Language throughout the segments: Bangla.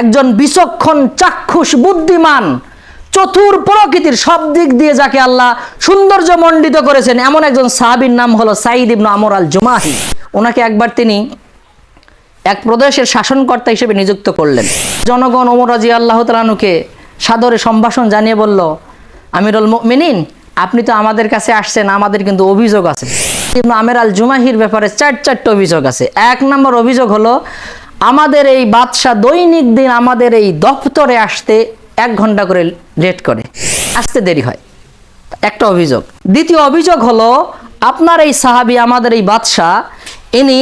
একজন বিচক্ষণ, চাক্ষুষ, বুদ্ধিমান, চতুর প্রকৃতির সব দিক দিয়ে যাকে আল্লাহ সৌন্দর্য মণ্ডিত করেছেন, এমন একজন সাহাবীর নাম হলো সাঈদ ইবনু আমর আল জুমাহি ওনাকে একবার তিনি এক প্রদেশের শাসনকর্তা হিসেবে নিযুক্ত করলেন। জনগণ ওমর রাজি আল্লাহ তালানুকে সাদরে সম্ভাষণ জানিয়ে বলল, আমিরুল মিনিন আপনি তো আমাদের কাছে আসছেন, আমাদের কিন্তু অভিযোগ আছে। ইবনু আমের আল জুমাহির ব্যাপারে চার চারটে অভিযোগ আছে। এক নম্বর অভিযোগ হলো আমাদের এই বাদশাহ দৈনিক দিন আমাদের এই দপ্তরে আসতে এক ঘণ্টা করে লেট করে। আসতে দেরি হয়। একটা অভিযোগ। দ্বিতীয় অভিযোগ হলো, আপনার এই সাহাবি, আমাদের এই বাদশাহ, ইনি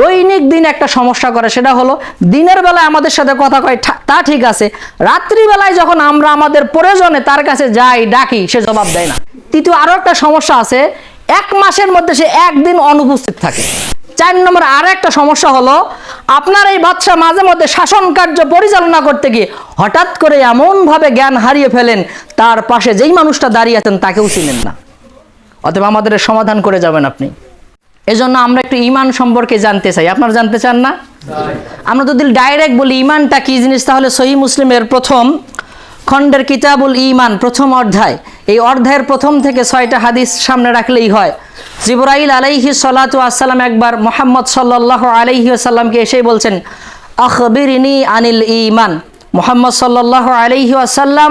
দৈনিক দিন একটা সমস্যা করে। সেটা হলো, দিনের বেলায় আমাদের সাথে কথা কয় তা ঠিক আছে। রাত্রিবেলায় যখন আমরা আমাদের প্রয়োজনে তার কাছে যাই, ডাকি, সে জবাব দেয় না। তৃতীয় আরও একটা সমস্যা আছে এক মাসের মধ্যে সে একদিন অনুপস্থিত থাকে। চার নম্বর আর একটা সমস্যা হলো, আপনার এই বাচ্চা মাঝে মধ্যে শাসন কার্য পরিচালনা করতে গিয়ে হঠাৎ করে এমনভাবে জ্ঞান হারিয়ে ফেলেন, তার পাশে যেই মানুষটা দাঁড়িয়ে আছেন তাকেও চিনেন না। অতএব আমাদের সমাধান করে যাবেন আপনি। এজন্য আমরা একটু ইমান সম্পর্কে জানতে চাই। আপনারা জানতে চান না? আমরা যদি ডাইরেক্ট বলি, ইমানটা কি জিনিস? তাহলে সহি মুসলিমের প্রথম খণ্ডের কিতাবুল ইমান প্রথম অধ্যায়। এই অধ্যায়ের প্রথম থেকে ছয়টা হাদিস সামনে রাখলেই হয়। জিবরাইল আলাইহি সালাতু আসসালাম একবার মোহাম্মদ সাল্লাহ আলাইহি আসাল্লামকে এসেই বলছেন, আখবিরিনি আনিল ইমান মোহাম্মদ সাল্লাহ আলাইহি আসাল্লাম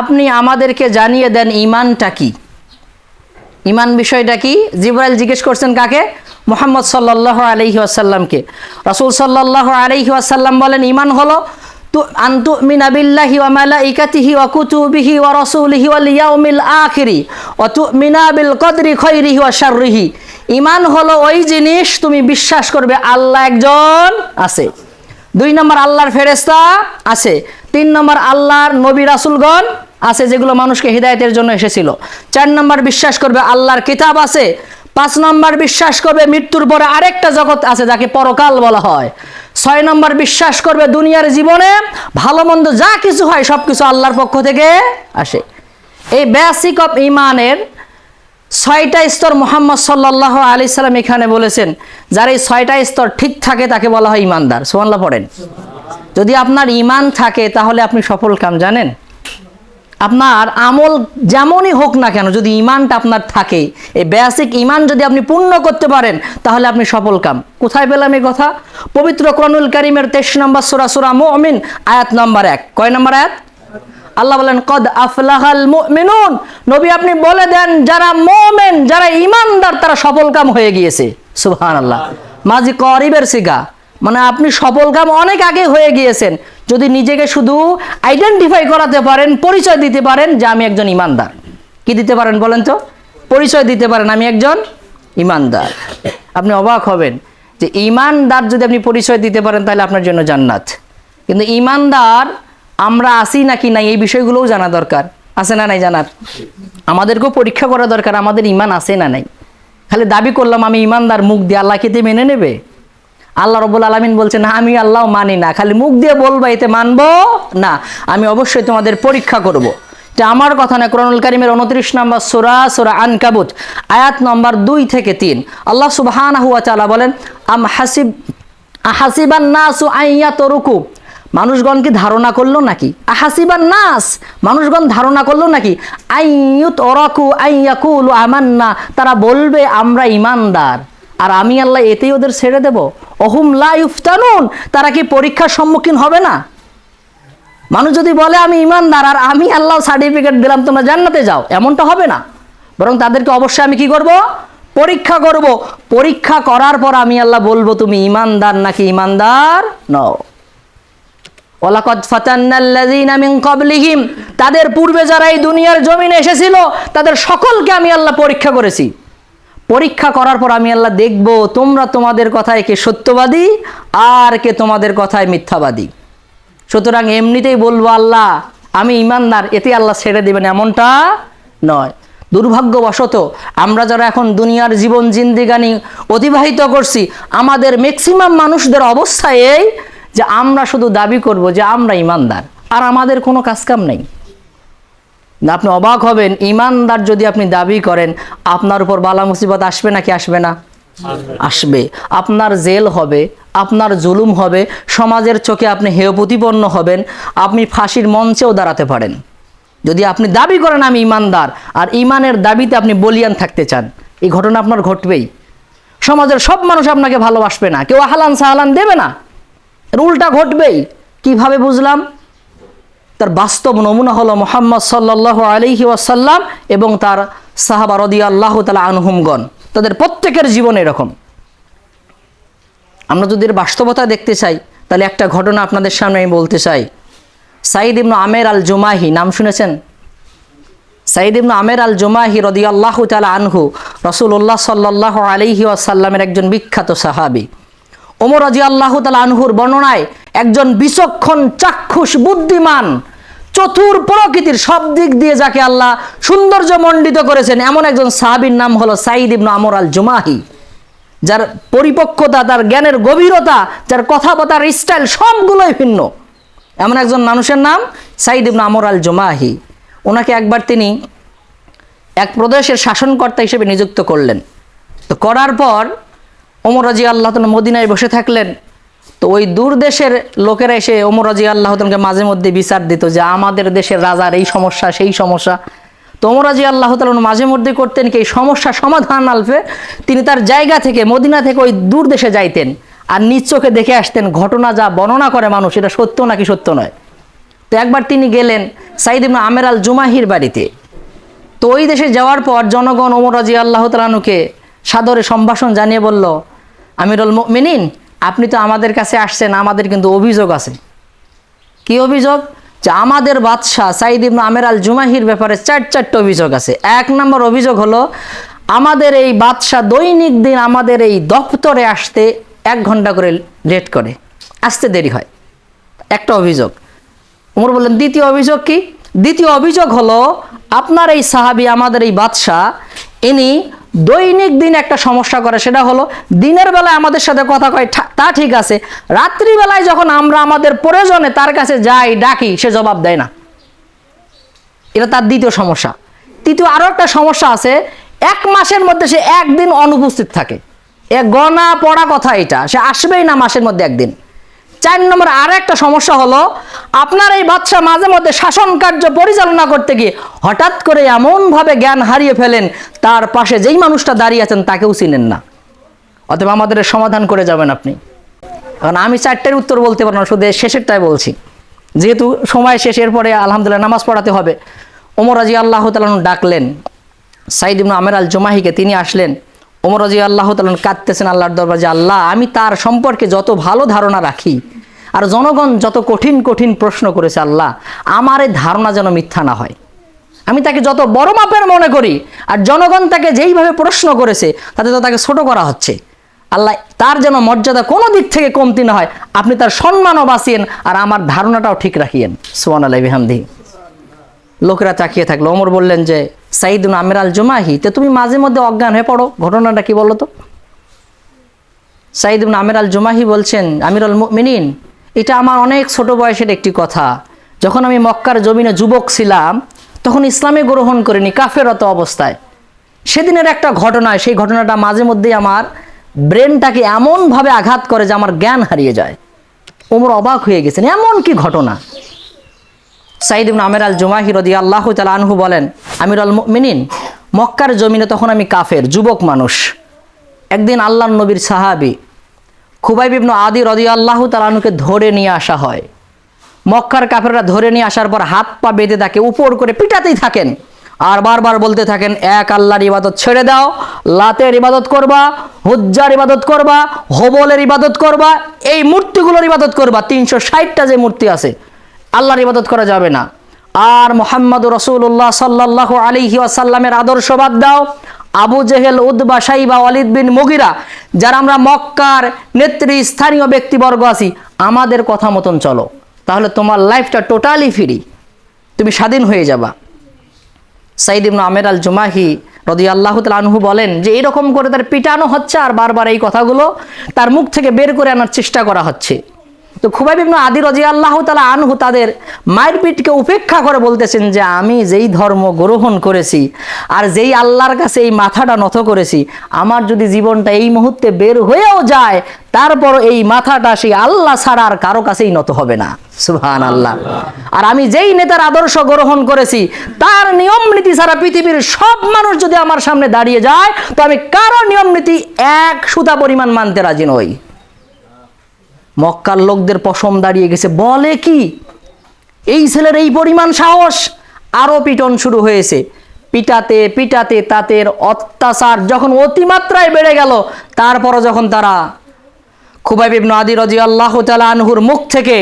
আপনি আমাদেরকে জানিয়ে দেন ইমানটা কি? ইমান বিষয়টা কি? জিবরাইল জিজ্ঞেস করছেন কাকে? মোহাম্মদ সাল্লাহ আলহি আসাল্লামকে রসুল সাল্লাহ আলহি আসাল্লাম বলেন ইমান হলো তু আন্তু মিনাবিল্লাহি ওয়া মালাইকাতিহি ওয়া কুতুবিহি ওয়া রাসূলিহি ওয়াল ইয়াউমিল আখিরি ওয়া তুমিনা বিল কদরি খৈরিহি ওয়া শাররিহি ইমান হলো ওই জিনিস, তুমি বিশ্বাস করবে আল্লাহ একজন আছে। দুই নম্বর আল্লাহর ফেরেস্তা আছে। তিন নম্বর আল্লাহর নবী রাসুলগণ আছে, যেগুলো মানুষকে হৃদায়তের জন্য এসেছিল। চার নম্বর বিশ্বাস করবে আল্লাহর কিতাব আছে। পাঁচ নম্বর বিশ্বাস করবে মৃত্যুর পরে আরেকটা জগৎ আছে যাকে পরকাল বলা হয়। ছয় নম্বর বিশ্বাস করবে দুনিয়ার জীবনে ভালো মন্দ যা কিছু হয় সব কিছু আল্লাহর পক্ষ থেকে আসে। এই বেসিক অফ ইমানের ছয়টা স্তর মোহাম্মদ সাল্লাহ আলি সাল্লাম এখানে বলেছেন, যার এই ছয়টা স্তর ঠিক থাকে তাকে বলা হয় ইমানদার। সোমাল্লা পড়েন। যদি আপনার ইমান থাকে তাহলে আপনি সফল কাম জানেন। আপনার আমল যেমনই হোক না কেন, যদি ইমানটা আপনার থাকে, এই বেসিক ইমান যদি আপনি পূর্ণ করতে পারেন, তাহলে আপনি সফল কাম। কোথায় পেলাম এই কথা? পবিত্র কোরআনুল করিমের তেইশ নম্বর সুরা সুরা মুমিন, আয়াত নম্বর এক। কয় নম্বর আয়াত? আল্লাহ বলেন, কদ আফলাহাল মুমিনুন। নবী আপনি বলে দেন, যারা মুমিন, যারা ইমানদার, তারা সফল কাম হয়ে গিয়েছে। সুবহানাল্লাহ। মাঝি করিবের সিগা মানে আপনি সফল কাম অনেক আগে হয়ে গিয়েছেন। যদি নিজেকে শুধু আইডেন্টিফাই করাতে পারেন, পরিচয় দিতে পারেন যে আমি একজন ইমানদার। কি দিতে পারেন বলেন তো? পরিচয় দিতে পারেন আমি একজন ইমানদার। আপনি অবাক হবেন যে ইমানদার যদি আপনি পরিচয় দিতে পারেন, তাহলে আপনার জন্য জান্নাত। কিন্তু ইমানদার, আমরা আসি নাকি নাই, এই বিষয়গুলোও জানা দরকার। আছে না নাই জানার? আমাদেরকেও পরীক্ষা করা দরকার, আমাদের ইমান আছে না নাই। খালি দাবি করলাম, আমি ইমানদার, মুখ দিয়ে আল্লাহ খেতে মেনে নেবে? আল্লাহ রবুল আলমিন বলছেন আমি আল্লাহ মানি না। খালি মুখ দিয়ে বলবা, এতে মানবো না। আমি অবশ্যই তোমাদের পরীক্ষা করব। এটা আমার কথা না, কোরআনুল কারিমের উনত্রিশ নম্বর সুরা সুরা আনকাবুত, আয়াত নম্বর দুই থেকে তিন। আল্লাহ সুবহান হুয়া চালা বলেন, আম হাসিব, হাসিবান নাসু আইয়া তরুকু মানুষগণ কি ধারণা করল নাকি? আহাসিবান নাস। মানুষগণ ধারণা করল নাকি? আইয়ুত ওরাকু আইয়াকুল আমান্না। তারা বলবে, আমরা ইমানদার। আর আমি আল্লাহ এতেই ওদের ছেড়ে দেব। অহুম লা ইফতানুন, তারা কি পরীক্ষার সম্মুখীন হবে না? মানুষ যদি বলে, আমি ইমানদার আর আমি আল্লাহ সার্টিফিকেট দিলাম, তোমরা জান্নাতে যাও। এমনটা হবে না। বরং তাদেরকে অবশ্যই আমি কি করব? পরীক্ষা করব। পরীক্ষা করার পর আমি আল্লাহ বলব, তুমি ইমানদার নাকি ইমানদার নও? ওলাকদ ফাতান্নাল্লাযীনা মিন ক্বাবলিহিম, তাদের পূর্বে যারা এই দুনিয়ার জমিনে এসেছিল, তাদের সকলকে আমি আল্লাহ পরীক্ষা করেছি। পরীক্ষা করার পর আমি আল্লাহ দেখব, তোমরা তোমাদের কথায় কে সত্যবাদী আর কে তোমাদের কথায় মিথ্যাবাদী। সুতরাং এমনিতেই বলব আল্লাহ, আমি ইমানদার, এতে আল্লাহ ছেড়ে দেবেন এমনটা নয়। দুর্ভাগ্যবশত আমরা যারা এখন দুনিয়ার জীবন জিন্দিগানি অতিবাহিত করছি, আমাদের ম্যাক্সিমাম মানুষদের অবস্থা এই যে আমরা শুধু দাবি করব যে আমরা ইমানদার, আর আমাদের কোনো কাজকাম নেই। আপনি অবাক হবেন ইমানদার যদি আপনি দাবি করেন আপনার উপর বালা মুসিবত আসবে নাকি আসবে না? আসবে। আপনার জেল হবে আপনার জুলুম হবে সমাজের চোখে আপনি হেয় প্রতিপন্ন হবেন আপনি ফাঁসির মঞ্চেও দাঁড়াতে পারেন। যদি আপনি দাবি করেন আমি ইমানদার আর ইমানের দাবিতে আপনি বলিয়ান থাকতে চান এই ঘটনা আপনার ঘটবেই। সমাজের সব মানুষ আপনাকে ভালোবাসবে না কেউ আহলান সাহালান দেবে না। উল্টা ঘটবেই। কীভাবে বুঝলাম? তার বাস্তব নমুনা হলো মোহাম্মদ সাল্লাহ আলহি ওয়াসাল্লাম এবং তার সাহাবা রদি আল্লাহ তালা আনহুমগণ। তাদের প্রত্যেকের জীবন এরকম। আমরা যদি এর বাস্তবতা দেখতে চাই, তাহলে একটা ঘটনা আপনাদের সামনে আমি বলতে চাই। সাইদ ইবনু আমের আল জুমাহি নাম শুনেছেন? সাঈদ ইবনু আমের আল জুমাহি রদি আল্লাহ তালা আনহু রসুল রসুল্লাহ সাল্লাহ আলহি ওয়াসাল্লামের একজন বিখ্যাত সাহাবি। ওমর রাজি আল্লাহ তালা আনহুর বর্ণনায় একজন বিচক্ষণ, চাক্ষুষ, বুদ্ধিমান, চতুর প্রকৃতির সব দিক দিয়ে যাকে আল্লাহ সৌন্দর্য মণ্ডিত করেছেন, এমন একজন সাহাবির নাম হলো সাঈদ ইবনু আমর আল জুমাহি যার পরিপক্কতা, তার জ্ঞানের গভীরতা, যার কথাবার্তার স্টাইল সবগুলোই ভিন্ন। এমন একজন মানুষের নাম সাইদ ইবনু আমর আল জুমাহি ওনাকে একবার তিনি এক প্রদেশের শাসনকর্তা হিসেবে নিযুক্ত করলেন। তো করার পর ওমর রাজি আল্লাহ মদিনায় বসে থাকলেন। তো ওই দূর দেশের লোকেরা এসে ওমর রাজি মাঝে মধ্যে বিচার দিত যে আমাদের দেশের রাজার এই সমস্যা, সেই সমস্যা। তো ওমর রাজি আল্লাহ তালন মাঝে মধ্যে করতেন কি, এই সমস্যা সমাধান আলফে তিনি তার জায়গা থেকে, মদিনা থেকে ওই দূর দেশে যাইতেন আর নিজ চোখে দেখে আসতেন ঘটনা যা বর্ণনা করে মানুষ, এটা সত্য নাকি সত্য নয়। তো একবার তিনি গেলেন সাইদ ইবনে আমের আল জুমাহির বাড়িতে। তো ওই দেশে যাওয়ার পর জনগণ ওমর রাজি আল্লাহ তালানুকে সাদরে সম্ভাষণ জানিয়ে বলল, আমিরুল মিনিন আপনি তো আমাদের কাছে আসছেন, আমাদের কিন্তু অভিযোগ আছে। কি অভিযোগ? যে আমাদের বাদশাহ সাইদ ইবনু আমের আল জুমাহির ব্যাপারে চার চারটে অভিযোগ আছে। এক নম্বর অভিযোগ হলো, আমাদের এই বাদশাহ দৈনিক দিন আমাদের এই দপ্তরে আসতে এক ঘণ্টা করে লেট করে, আসতে দেরি হয়। একটা অভিযোগ। ওমর বললেন, দ্বিতীয় অভিযোগ কি? দ্বিতীয় অভিযোগ হলো, আপনার এই সাহাবি, আমাদের এই বাদশাহ, ইনি দৈনিক দিন একটা সমস্যা করে, সেটা হলো দিনের বেলায় আমাদের সাথে কথা কয় তা ঠিক আছে। রাত্রিবেলায় যখন আমরা আমাদের প্রয়োজনে তার কাছে যাই, ডাকি, সে জবাব দেয় না। এটা তার দ্বিতীয় সমস্যা। তৃতীয় আরও একটা সমস্যা আছে, এক মাসের মধ্যে সে একদিন অনুপস্থিত থাকে। এ গণা পড়া কথা এটা, সে আসবেই না মাসের মধ্যে একদিন। চার নম্বর আর একটা সমস্যা হলো, আপনার এই বাচ্চা মাঝে মধ্যে শাসন কার্য পরিচালনা করতে গিয়ে হঠাৎ করে এমনভাবে জ্ঞান হারিয়ে ফেলেন, তার পাশে যেই মানুষটা দাঁড়িয়ে আছেন তাকেও চিনেন না। অতএব আমাদের সমাধান করে যাবেন আপনি। কারণ আমি চারটের উত্তর বলতে পারব না, শুধু শেষেরটাই বলছি। যেহেতু সময় শেষের পরে আলহামদুলিল্লাহ নামাজ পড়াতে হবে। ওমর রাজি আল্লাহ তালন ডাকলেন। সাইদ ইবনু আমের আল জমাহিকে তিনি আসলেন। ওমর রাজি আল্লাহ তালন কাঁদতেছেন আল্লাহর দরবার যে আল্লাহ, আমি তার সম্পর্কে যত ভালো ধারণা রাখি আর জনগণ যত কঠিন কঠিন প্রশ্ন করেছে আল্লাহ, আমার এই ধারণা যেন মিথ্যা না হয়। আমি তাকে যত বড় মাপের মনে করি আর জনগণ তাকে যেইভাবে প্রশ্ন করেছে, তাতে তো তাকে ছোট করা হচ্ছে। আল্লাহ, তার যেন মর্যাদা কোনো দিক থেকে কমতি না হয়, আপনি তার সম্মানও বাঁচিয়েন আর আমার ধারণাটাও ঠিক রাখিয়েন। সোয়ান আলাই বিহামদি। লোকেরা তাকিয়ে থাকল। ওমর বললেন যে সাইদুন আমির আল জুমাহি। তো তুমি মাঝে মধ্যে অজ্ঞান হয়ে পড়ো, ঘটনাটা কি বলো তো সাইদুন আমির আল জুমাহি বলছেন আমির আল মিনিন এটা আমার অনেক ছোট বয়সের একটি কথা। যখন আমি মক্কার জমিনে যুবক ছিলাম, তখন ইসলামে গ্রহণ করিনি, কাফেরত অবস্থায়। সেদিনের একটা ঘটনা, সেই ঘটনাটা মাঝে মধ্যেই আমার ব্রেনটাকে এমনভাবে আঘাত করে যে আমার জ্ঞান হারিয়ে যায়। ওমর অবাক হয়ে গেছেন, এমন কি ঘটনা? সাইদ ইবনে আমের আল জুমাহি রদি আল্লাহ তালা আনহু বলেন আমির আল মিনিন মক্কার জমিনে তখন আমি কাফের, যুবক মানুষ। একদিন আল্লাহ নবীর সাহাবি খুবাইব ইবনু আদি রদি আল্লাহ তালানুকে ধরে নিয়ে আসা হয়। মক্কার কাফেররা ধরে নিয়ে আসার পর হাত পা বেঁধে তাকে উপর করে পিটাতেই থাকেন। আর বারবার বলতে থাকেন, এক আল্লাহর ইবাদত ছেড়ে দাও, লাতের ইবাদত করবা, হুজ্জার ইবাদত করবা, হোবলের ইবাদত করবা, এই মূর্তিগুলোর ইবাদত করবা, তিনশো ষাটটা যে মূর্তি আছে আল্লাহর ইবাদত করা যাবে না। আর মোহাম্মদ রসুল্লাহ সাল্লাহ আলিহি আসাল্লামের আদর্শ বাদ দাও। আবু জেহেল উদ্বা সাইবা ওয়ালিদ বিন মুগিরা, যারা আমরা মক্কার নেত্রী, স্থানীয় ব্যক্তিবর্গ আছি, আমাদের কথা মতন চলো। তাহলে তোমার লাইফটা টোটালি ফ্রি। তুমি স্বাধীন হয়ে যাবা। সাইদ ইবনু আমের আল জুমাহি রদি আল্লাহ আনহু বলেন যে, এরকম করে তার পিটানো হচ্ছে আর বারবার এই কথাগুলো তার মুখ থেকে বের করে আনার চেষ্টা করা হচ্ছে। তো খুবাইব ইবনু আদি রাজি আল্লাহ তালা আনহু তাদের মায়ের পিঠকে উপেক্ষা করে বলতেছেন যে আমি যেই ধর্ম গ্রহণ করেছি আর যেই আল্লাহর কাছে এই মাথাটা নত করেছি, আমার যদি জীবনটা এই মুহূর্তে বের হয়েও যায় তারপর এই মাথাটা সেই আল্লাহ ছাড়া আর কারও কাছেই নত হবে না। সুহান আল্লাহ আর আমি যেই নেতার আদর্শ গ্রহণ করেছি, তার নিয়ম নীতি ছাড়া পৃথিবীর সব মানুষ যদি আমার সামনে দাঁড়িয়ে যায়, তো আমি কারও নিয়ম নীতি এক সুতা পরিমাণ মানতে রাজি নই। মক্কার লোকদের পশম দাঁড়িয়ে গেছে। বলে কি? এই ছেলের এই পরিমাণ সাহস? আরও পিটন শুরু হয়েছে। পিটাতে পিটাতে তাদের অত্যাচার যখন অতিমাত্রায় বেড়ে গেল, তারপরও যখন তারা খুবাইব ইবনু আদি রাজি আল্লাহ আনহুর মুখ থেকে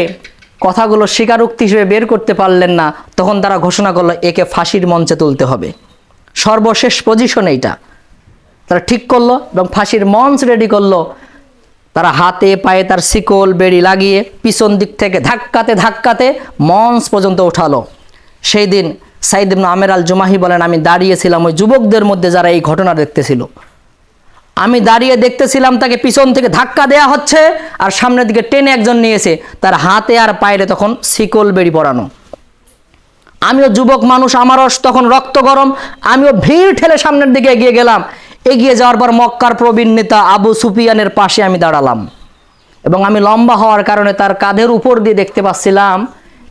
কথাগুলো স্বীকারোক্তি হিসেবে বের করতে পারলেন না, তখন তারা ঘোষণা করল, একে ফাঁসির মঞ্চে তুলতে হবে। সর্বশেষ পজিশন এইটা। তারা ঠিক করল এবং ফাঁসির মঞ্চ রেডি করল। তারা হাতে পায়ে তার শিকল, বেড়ি লাগিয়ে পিছন দিক থেকে ধাক্কাতে ধাক্কাতে মঞ্চ পর্যন্ত ওঠালো সেই দিন সাইদ আমের আল জুমাহি বলেন, আমি দাঁড়িয়েছিলাম ওই যুবকদের মধ্যে যারা এই ঘটনা দেখতেছিল। আমি দাঁড়িয়ে দেখতেছিলাম তাকে পিছন থেকে ধাক্কা দেয়া হচ্ছে আর সামনের দিকে টেনে একজন নিয়েছে, তার হাতে আর পায়ে তখন শিকল, বেড়ি পরানো। আমিও যুবক মানুষ আমারও তখন রক্ত গরম, আমিও ভিড় ঠেলে সামনের দিকে এগিয়ে গেলাম। এগিয়ে যাওয়ার পর মক্কার প্রবীণ নেতা আবু সুফিয়ানের পাশে আমি দাঁড়ালাম। এবং আমি লম্বা হওয়ার কারণে তার কাঁধের উপর দিয়ে দেখতে পাচ্ছিলাম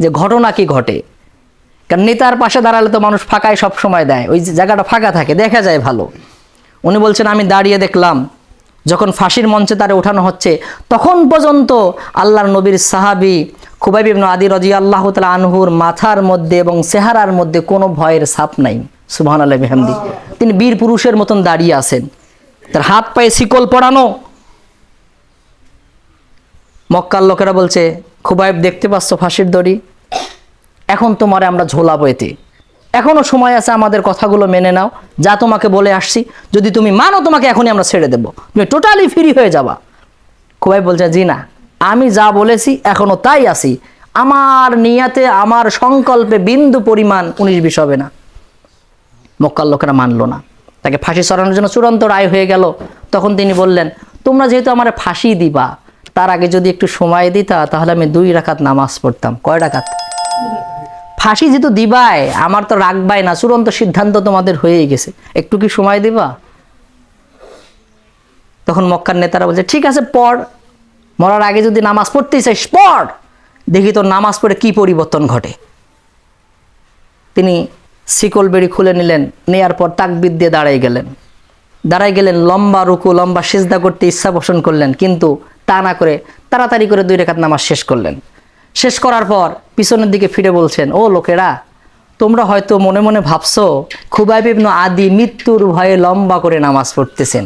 যে ঘটনা কি ঘটে। কারণ নেতার পাশে দাঁড়ালে তো মানুষ ফাঁকায় সব সময় দেয়, ওই জায়গাটা ফাঁকা থাকে, দেখা যায় ভালো। উনি বলছেন, আমি দাঁড়িয়ে দেখলাম, যখন ফাঁসির মঞ্চে তারে ওঠানো হচ্ছে, তখন পর্যন্ত আল্লাহর নবীর সাহাবি খুবাইব আদি রাজি আল্লাহ তালা আনহুর মাথার মধ্যে এবং চেহারার মধ্যে কোনো ভয়ের ছাপ নাই। সুবহান আল্লাহ মেহামদি তিনি বীর পুরুষের মতন দাঁড়িয়ে আছেন। তার হাত পায়ে শিকল পরানো। মক্কার লোকেরা বলছে, খুবাইব দেখতে পাচ্ছ ফাঁসির দড়ি। এখন তোমারে আমরা ঝোলাবো এতে। এখনও সময় আছে আমাদের কথাগুলো মেনে নাও। যা তোমাকে বলে আসছি, যদি তুমি মানো তোমাকে এখনই আমরা ছেড়ে দেবো। তুমি টোটালি ফ্রি হয়ে যাবা। খুবাই বলছে, জি না, আমি যা বলেছি এখনও তাই আছি। আমার নিয়াতে, আমার সংকল্পে বিন্দু পরিমাণ উনিশ বিশ হবে না। মক্কার লোকেরা মানলো না। তাকে ফাঁসি চড়ানোর জন্য চূড়ান্ত রায় হয়ে গেল। তখন তিনি বললেন, তোমরা যেহেতু আমার ফাঁসি দিবা, তার আগে যদি একটু সময় দিতা, তাহলে আমি দুই রাখাত নামাজ পড়তাম। কয় রাখাত ফাঁসি যেহেতু দিবাই, আমার তো রাখবাই না, চূড়ান্ত সিদ্ধান্ত তোমাদের হয়েই গেছে। একটু কি সময় দিবা? তখন মক্কার নেতারা বলছে, ঠিক আছে, পড়। মরার আগে যদি নামাজ পড়তেই চাই পড়। দেখি তোর নামাজ পড়ে কি পরিবর্তন ঘটে? তিনি শিকল বেড়ি খুলে নিলেন, নেয়ার পর তাকবিদ দিয়ে দাঁড়াই গেলেন। দাঁড়াই গেলেন, লম্বা রুকু, লম্বা সেজদা করতে ইচ্ছা পোষণ করলেন, কিন্তু তা না করে তাড়াতাড়ি করে দুই রেখাত নামাজ শেষ করলেন। শেষ করার পর পিছনের দিকে ফিরে বলছেন, ও লোকেরা, তোমরা হয়তো মনে মনে ভাবছ, খুবাইব আদি মৃত্যুর ভয়ে লম্বা করে নামাজ পড়তেছেন।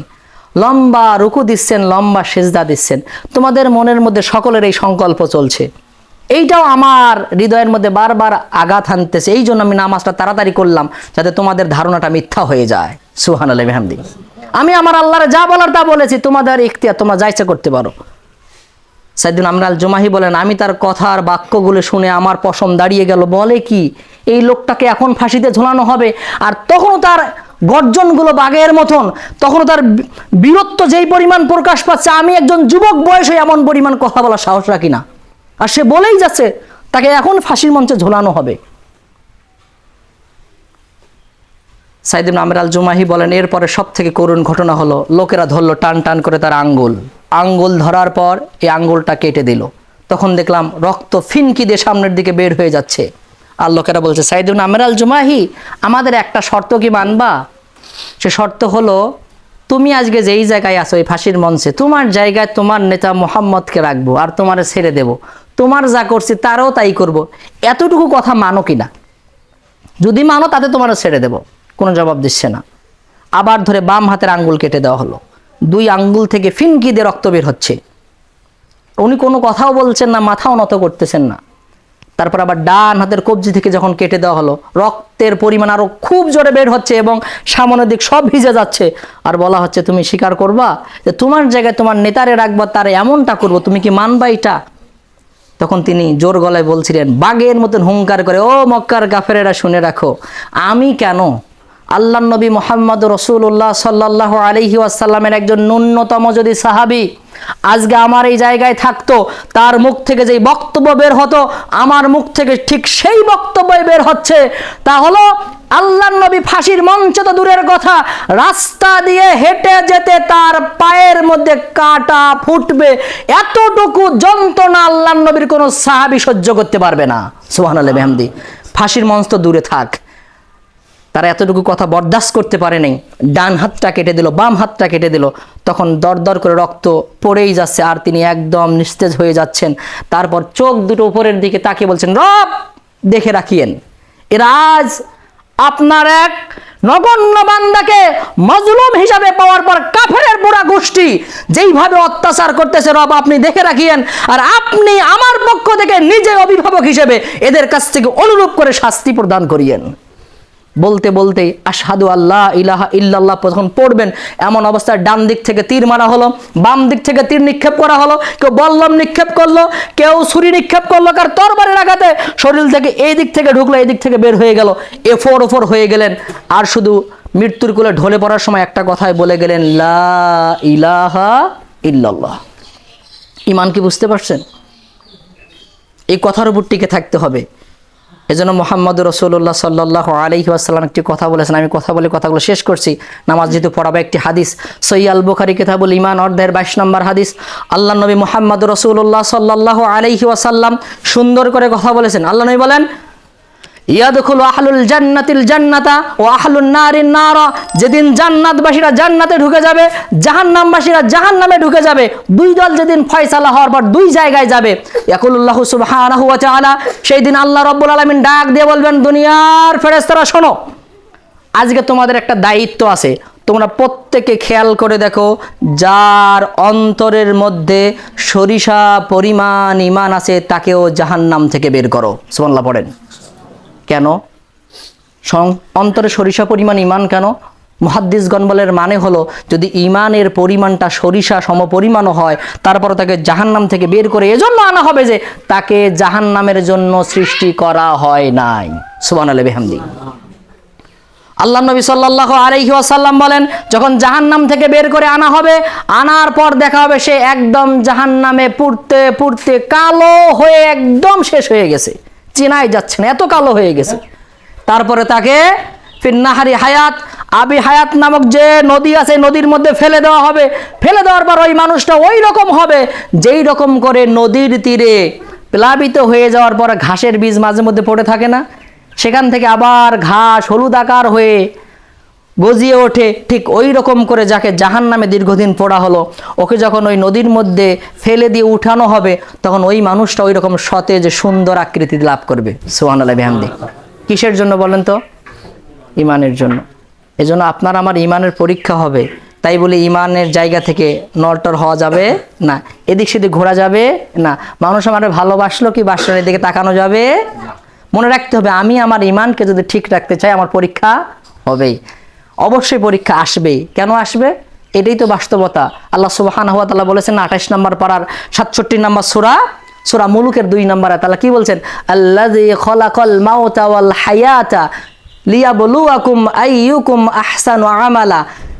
লম্বা রুকু দিচ্ছেন, লম্বা সেজদা দিচ্ছেন। তোমাদের মনের মধ্যে সকলের এই সংকল্প চলছে। এইটাও আমার হৃদয়ের মধ্যে বারবার আঘাত হানতেছে। এই জন্য আমি নামাজটা তাড়াতাড়ি করলাম, যাতে তোমাদের ধারণাটা মিথ্যা হয়ে যায়। সুহান আলহ মেহামদি আমি আমার আল্লাহর যা বলার তা বলেছি, তোমাদের ইখতিয়ার তোমরা যা করতে পারো। সাইদিন আমরাল জমাহি বলেন, আমি তার কথার বাক্যগুলো শুনে আমার পশম দাঁড়িয়ে গেল। বলে কি, এই লোকটাকে এখন ফাঁসিতে ঝোলানো হবে? আর তখনও তার গর্জনগুলো বাঘের মতন, তখনও তার বীরত্ব যেই পরিমাণ প্রকাশ পাচ্ছে, আমি একজন যুবক বয়সে এমন পরিমাণ কথা বলার সাহস রাখি না। আর সে বলেই যাচ্ছে, তাকে এখন ফাঁসির মঞ্চে ঝোলানো হবে। সাইদিন আমের আল জুমাহি বলেন, এরপরে সব থেকে করুণ ঘটনা হলো, লোকেরা ধরলো টান টান করে তার আঙ্গুল। আঙ্গুল ধরার পর এই আঙ্গুলটা কেটে দিল। তখন দেখলাম রক্ত ফিনকি দিয়ে সামনের দিকে বের হয়ে যাচ্ছে। আর লোকেরা বলছে সাইদুন আমের আল জুমাহি আমাদের একটা শর্ত কি মানবা? সে শর্ত হলো, তুমি আজকে যেই জায়গায় আছো, এই ফাঁসির মঞ্চে, তোমার জায়গায় তোমার নেতা মোহাম্মদকে রাখব আর তোমারে ছেড়ে দেব। তোমার যা করছি, তারও তাই করব। এতটুকু কথা মানো কিনা? যদি মানো, তাতে তোমারও ছেড়ে দেব। কোনো জবাব দিচ্ছে না। আবার ধরে বাম হাতের আঙ্গুল কেটে দেওয়া হলো। দুই আঙ্গুল থেকে ফিনকি দিয়ে রক্ত বের হচ্ছে। উনি কোনো কথাও বলছেন না, মাথাও নত করতেছেন না। তারপর আবার ডান হাতের কবজি থেকে যখন কেটে দেওয়া হলো, রক্তের পরিমাণ আরও খুব জোরে বের হচ্ছে এবং সামনের দিক সব ভিজে যাচ্ছে। আর বলা হচ্ছে, তুমি স্বীকার করবা যে তোমার জায়গায় তোমার নেতারে রাখবা, তার এমনটা করব। তুমি কি মানবা এটা? তখন তিনি জোর গলায় বলছিলেন, বাঘের মতন হুঙ্কার করে, ও মক্কার গাফেরেরা শুনে রাখো, আমি কেন? আল্লাহ নবী মোহাম্মদ রসুল্লাহ সাল্লাহ আলহি আসাল্লামের একজন ন্যূনতম যদি সাহাবি আজকে আমার এই জায়গায় থাকতো, তার মুখ থেকে যেই বক্তব্য বের হতো, আমার মুখ থেকে ঠিক সেই বক্তব্যই বের হচ্ছে। তা হলো আল্লাহ নবী ফাঁসির মঞ্চ তো দূরের কথা, রাস্তা দিয়ে হেঁটে যেতে তার পায়ের মধ্যে কাটা ফুটবে, এতটুকু যন্ত্রণা আল্লাহ নবীর কোনো সাহাবি সহ্য করতে পারবে না। সুহান আল্লাহ মেহামদি ফাঁসির মঞ্চ তো দূরে থাক। তারা এতটুকু কথা বরদাস্ত করতে পারে নাই। ডান হাতটা কেটে দিল, বাম হাতটা কেটে দিল। তখন দরদর করে রক্ত পড়েই যাচ্ছে আর তিনি একদম নিস্তেজ হয়ে যাচ্ছেন। তারপর চোখ দুটো উপরের দিকে তাকিয়ে বলছেন, রব, দেখে রাখিয়েন। এরা আজ আপনার এক নগণ্য বান্দাকে মজলুম হিসাবে পাওয়ার পর কাফেরের বুড়া গোষ্ঠী যেইভাবে অত্যাচার করতেছে, রব, আপনি দেখে রাখিয়েন। আর আপনি আমার পক্ষ থেকে নিজে অভিভাবক হিসেবে এদের কাছ থেকে অনুরূপ করে শাস্তি প্রদান করিয়েন। বলতে বলতে আশহাদু আল্লাহ ইলাহা ইল্লাল্লাহ যখন পড়বেন, এমন অবস্থায় ডান দিক থেকে তীর মারা হলো, বাম দিক থেকে তীর নিক্ষেপ করা হলো, কেউ বল্লম নিক্ষেপ করল, কেউ ছুরি নিক্ষেপ করল কার তরবারি লাগাতে শরীর থেকে এই দিক থেকে ঢুকলো, এই দিক থেকে বের হয়ে গেল, এফোর ওফোর হয়ে গেলেন। আর শুধু মৃত্যুর কোলে ঢলে পড়ার সময় একটা কথাই বলে গেলেন, লা ইলাহা ইল্লাল্লাহ। ইমান কি বুঝতে পারছেন? এই কথার উপর টিকে থাকতে হবে। এজন্য মোহাম্মদ রসুল্লাহ সাল্লাহ আলহি একটি কথা বলেছেন। আমি কথা বলে কথাগুলো শেষ করছি। নামাজ যেহেতু পড়াবে একটি হাদিস। সই আল বুখারি কেতাবুল ইমান অর্ধের বাইশ নম্বর হাদিস। আল্লাহ নবী মোহাম্মদ রসুল্লাহ সাল্লাহ আলহি আসাল্লাম সুন্দর করে কথা বলেছেন। আল্লাহ নবী বলেন ইয়াদখুলু আহলুল জান্নাতিল জান্নাতা ও আহলুন নারিন নারা। যেদিন জান্নাতবাসীরা জান্নাতে ঢুকে যাবে, জাহান্নামবাসীরা জাহান্নামে ঢুকে যাবে। দুই দল যেদিন ফয়সালা হওয়ার পর দুই জায়গায় যাবে। ইয়াকুলুল্লাহ সুবহানাহু ওয়া তাআলা, সেই দিন আল্লাহ রাব্বুল আলামিন ডাক দিয়ে বলবেন, দুনিয়ার ফেরেশতারা, শোনো, আজকে তোমাদের একটা দায়িত্ব আছে। তোমরা প্রত্যেকে খেয়াল করে দেখো, যার অন্তরের মধ্যে সরিষা পরিমাণ ইমান আছে, তাকেও জাহান্নাম থেকে বের করো। সুবহানাল্লাহ পড়েন। কেন? অন্তরে সরিষা পরিমাণ ইমান কেন? মহাদ্দিসগণ বলের মানে হলো, যদি ইমানের পরিমাণটা সরিষা সমপরিমাণও হয় তারপর তাকে জাহান্নাম থেকে বের করে এজন্য আনা হবে যে তাকে জাহান্নামের জন্য সৃষ্টি করা হয় নাই। সুবান আলী বেহামদি। আল্লাহ নবী সাল্লাহ আলাইহি ওয়াসাল্লাম বলেন, যখন জাহান্নাম থেকে বের করে আনা হবে, আনার পর দেখা হবে সে একদম জাহান্নামে পুড়তে পুড়তে কালো হয়ে একদম শেষ হয়ে গেছে। চেনাই যাচ্ছে না, এত কালো হয়ে গেছে। তারপরে তাকে ফিন্নাহারি হায়াত, আবি হায়াত নামক যে নদী আছে, নদীর মধ্যে ফেলে দেওয়া হবে। ফেলে দেওয়ার পর ওই মানুষটা ওই রকম হবে, যেই রকম করে নদীর তীরে প্লাবিত হয়ে যাওয়ার পর ঘাসের বীজ মাঝে মধ্যে পড়ে থাকে না। সেখান থেকে আবার ঘাস হলুদ আকার হয়ে গজিয়ে ওঠে, ঠিক ওই রকম করে যাকে জাহান নামে দীর্ঘদিন পড়া হলো, ওকে যখন ওই নদীর মধ্যে ফেলে দিয়ে উঠানো হবে, তখন ওই মানুষটা ওই রকম সতেজ, সুন্দর আকৃতি লাভ করবে। সোহান আল্লাহ বেহামদি। কিসের জন্য বলেন তো? ইমানের জন্য। এজন্য আপনার আমার ইমানের পরীক্ষা হবে। তাই বলে ইমানের জায়গা থেকে নলটর হওয়া যাবে না। এদিক সেদিক ঘোরা যাবে না। মানুষ আমার ভালোবাসলো কি বাসলো এদিকে তাকানো যাবে? মনে রাখতে হবে, আমি আমার ইমানকে যদি ঠিক রাখতে চাই, আমার পরীক্ষা হবেই। অবশ্যই পরীক্ষা আসবেই। কেন আসবে? এটাই তো বাস্তবতা। আল্লাহ সুবাহান হাত তাআলা বলেছেন আঠাশ নম্বর পাড়ার সাতষট্টি নম্বর সুরা সুরা মুলুকের দুই নম্বর। তালা কি বলছেন? আল্লাহ খলাকল মাউতা ওয়াল হায়াতা লিয়াবলুয়াকুম আইয়ুকুম আহসানু আমালা।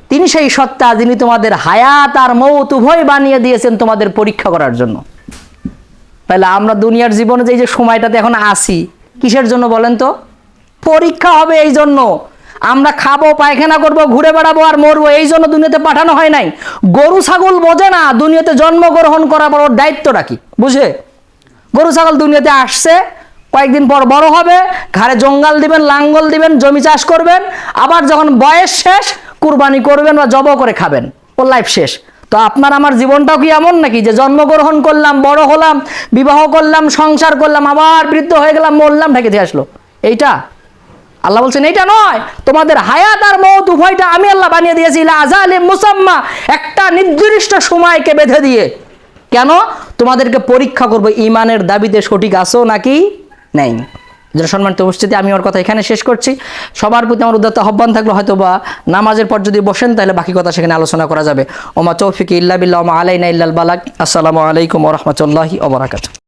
তিনি সেই সত্তা যিনি তোমাদের হায়াত আর মৌত উভয় বানিয়ে দিয়েছেন তোমাদের পরীক্ষা করার জন্য। তাহলে আমরা দুনিয়ার জীবনে যে সময়টাতে এখন আসি, কিসের জন্য বলেন তো? পরীক্ষা হবে এই জন্য আমরা খাব, পায়খানা করব, ঘুরে বেড়াবো আর মরবো, এই জন্য দুনিয়াতে পাঠানো হয় নাই। গরু, ছাগল বোঝে না, দুনিয়াতে জন্মগ্রহণ করার পর ওর দায়িত্বটা কি? বুঝে গরু, ছাগল দুনিয়াতে আসছে, কয়েকদিন পর বড় হবে, ঘাড়ে জঙ্গাল দিবেন, লাঙ্গল দিবেন, জমি চাষ করবেন, আবার যখন বয়স শেষ, কুরবানি করবেন বা জব করে খাবেন, ওর লাইফ শেষ। তো আপনার আমার জীবনটাও কি এমন নাকি? যে জন্মগ্রহণ করলাম, বড় হলাম, বিবাহ করলাম, সংসার করলাম, আবার বৃদ্ধ হয়ে গেলাম, মরলাম, ঢেকে দিয়ে আসলো। এইটা? আল্লাহ বলছেন এটা নয়। তোমাদের হায়াত আর মৌত উভয়টা আমি আল্লাহ বানিয়ে দিয়েছি। আজালি মুসাম্মা। একটা নির্দিষ্ট সময়কে বেঁধে দিয়ে। কেন? তোমাদেরকে পরীক্ষা করব ইমানের দাবিতে সঠিক আসো নাকি নেই? যেন সম্মানিত উপস্থিতি, আমি ওর কথা এখানে শেষ করছি। সবার প্রতি আমার উদ্যত আহ্বান থাকল হয়তো বা নামাজের পর যদি বসেন, তাহলে বাকি কথা সেখানে আলোচনা করা যাবে। ওমা তৌফিক ইল্লা বিল্লাহ আলাইনা ইল্লাল বালাক আসসালামু আলাইকুম ওরহমতুল্লাহি ওবরাকাত